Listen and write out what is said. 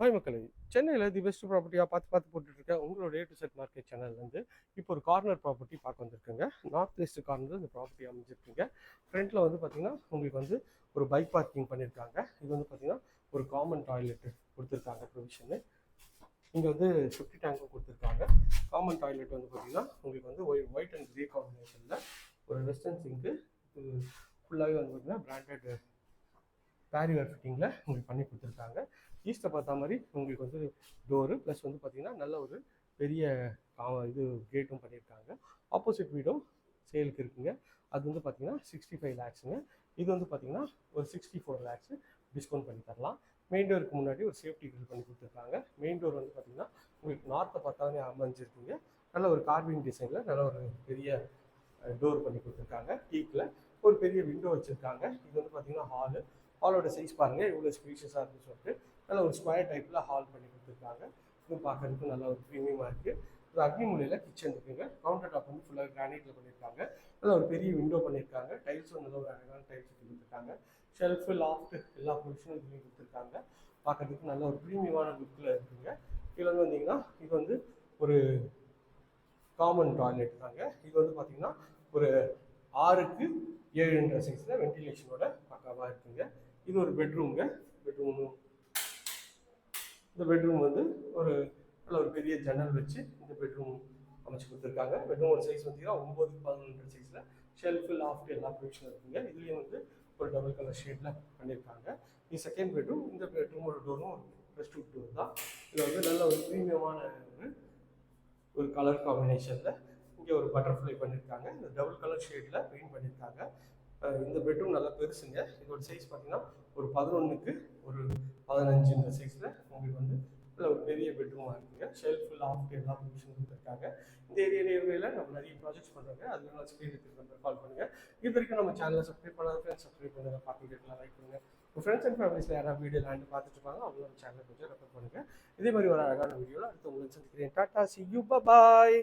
Hi மக்களே சென்னையில் the best ப்ராப்பர்ட்டியாக பார்த்து பார்த்து போட்டுட்ருக்க உங்களோட ஏ டு செட் மார்க்கெட் சேனல்லேருந்து இப்போ ஒரு கார்னர் ப்ராப்பர்ட்டி பார்க்க வந்திருக்குங்க. நார்த் வெஸ்ட் கார்னர் இந்த ப்ராப்பர்ட்டி அமைஞ்சிருக்குங்க. ஃப்ரண்ட்டில் வந்து பார்த்தீங்கன்னா உங்களுக்கு வந்து ஒரு பைக் பார்க்கிங் பண்ணியிருக்காங்க இது வந்து பார்த்தீங்கன்னா ஒரு காமன் டாய்லெட் கொடுத்துருக்காங்க ப்ரொவிஷனு இங்கே வந்து ஃபிஃப்டி டேங்க்கும் கொடுத்துருக்காங்க. காமன் டாய்லெட் வந்து பார்த்தீங்கன்னா உங்களுக்கு வந்து ஒயிட் அண்ட் க்ரே காம்பினேஷனில் ஒரு வெஸ்டர்ன் சிங்க்கு இது ஃபுல்லாகவே வந்து பார்த்தீங்கன்னா பிராண்டட் பேரிவர் ஃபிட்டிங்கில் உங்களுக்கு பண்ணி கொடுத்துருக்காங்க. ஈஸ்ட்டை பார்த்த மாதிரி உங்களுக்கு வந்து டோரு ப்ளஸ் வந்து பார்த்தீங்கன்னா நல்ல ஒரு பெரிய கா- இது கேட்டும் பண்ணியிருக்காங்க. ஆப்போசிட் வீடும் சேலுக்கு இருக்குங்க. அது வந்து பார்த்தீங்கன்னா சிக்ஸ்டி ஃபைவ் லேக்ஸுங்க இது வந்து பார்த்தீங்கன்னா ஒரு சிக்ஸ்டி ஃபோர் லேக்ஸு டிஸ்கவுண்ட் பண்ணி தரலாம். மெயின் டோருக்கு முன்னாடி ஒரு சேஃப்டி கிரில் பண்ணி கொடுத்துருக்காங்க. மெயின் டோர் வந்து பார்த்தீங்கன்னா உங்களுக்கு நார்த்தை பார்த்தாலே அமைஞ்சிருக்குங்க. நல்ல ஒரு கார்விங் டிசைனில் நல்ல ஒரு பெரிய டோர் பண்ணி கொடுத்துருக்காங்க. டீக்கில் ஒரு பெரிய விண்டோ வச்சுருக்காங்க. இது வந்து பார்த்தீங்கன்னா ஹாலு ஹாலோட சைஸ் பாருங்கள் இவ்வளோ ஸ்பீஷியஸாக இருக்குன்னு சொல்லிட்டு நல்ல ஒரு ஸ்கொயர் டைப்பில் ஹால் பண்ணி கொடுத்துருக்காங்க. இதுவும் பார்க்கறதுக்கு நல்ல ஒரு ப்ரீமியமாக இருக்குது ஒரு அக்னி மூலையில் கிச்சன் இருக்குங்க. கவுண்டர் டாப் வந்து ஃபுல்லாக கிரானைட்டில் பண்ணியிருக்காங்க நல்ல ஒரு பெரிய விண்டோ பண்ணியிருக்காங்க டைல்ஸும் நல்ல ஒரு அழகான டைல்ஸ் கொடுத்துருக்காங்க. ஷெல்ஃபு லாஃப்ட் எல்லா பொசிஷனும் இதுலேயும் கொடுத்துருக்காங்க. பார்க்கறதுக்கு நல்ல ஒரு ப்ரீமியமான லுக்கில் இருக்குங்க. இதில் வந்து வந்தீங்கன்னா இது வந்து ஒரு காமன் டாய்லெட் தாங்க. இது வந்து பார்த்தீங்கன்னா ஒரு ஆறுக்கு ஏழுன்ற சைஸில் வென்டிலேஷனோட பக்காவாக இருக்குங்க. இது ஒரு பெட்ரூம்ங்க பெட்ரூம் இந்த பெட்ரூம் வந்து ஒரு நல்ல ஒரு பெரிய ஜன்னல் வச்சு இந்த பெட்ரூம் அமைச்சு கொடுத்துருக்காங்க. பெட்ரூமோட சைஸ் பார்த்தீங்கன்னா ஒம்பது பதினொன்று சைஸில் ஷெல்ஃபு லாஃப்ட் எல்லா ப்ரொவிஷனும் இருக்குங்க. இதுலேயும் வந்து ஒரு டபுள் கலர் ஷேடில் பண்ணியிருக்காங்க இது செகண்ட் பெட்ரூம் இந்த பெட்ரூமோட டோரும் ஒரு ரெஸ்ட் டோர் தான். இது வந்து நல்ல ஒரு ப்ரீமியமான ஒரு ஒரு கலர் காம்பினேஷனில் இங்கே ஒரு பட்டர்ஃப்ளை பண்ணியிருக்காங்க இந்த டபுள் கலர் ஷேடில் பெயிண்ட் பண்ணியிருக்காங்க இந்த பெட்ரூம் நல்லா பெருசுங்க. இதோட சைஸ் பார்த்தீங்கன்னா ஒரு பதினொன்றுக்கு ஒரு பதினஞ்சு இந்த சைஸில் உங்களுக்கு வந்து நல்ல ஒரு பெரிய பெட்ரூமாக இருக்குங்க. ஷெல்ஃப் லாஃப்ட் எல்லா ப்ரொவிஷன் கொடுத்துருக்காங்க இந்த ஏரியா ஏரியாவில் நம்ம நிறைய ப்ராஜெக்ட்ஸ் பண்ணுறாங்க அது நான் ஸ்க்ரீன் எடுத்துக்கிட்டு கால் பண்ணுங்கள் இது வரைக்கும் நம்ம சேனலை சப்ஸ்கிரைப் பண்ணாத ஃப்ரெண்ட்ஸ் சப்ஸ்கிரைப் பண்ணுங்கள் பார்த்து லைக் பண்ணுங்கள் உங்கள் ஃப்ரெண்ட்ஸ் அண்ட் ஃபேமிலிஸில் யாராவது வீடியோ லேண்ட் பார்த்துட்டு இருப்பாங்க அவங்க நம்ம சேனலை கொஞ்சம் ரெஃபர் பண்ணுங்கள் இதே மாதிரி ஒரு அழகான வீடியோவில் அடுத்து உங்களுக்கு சந்திக்கிறேன். Tata C you bye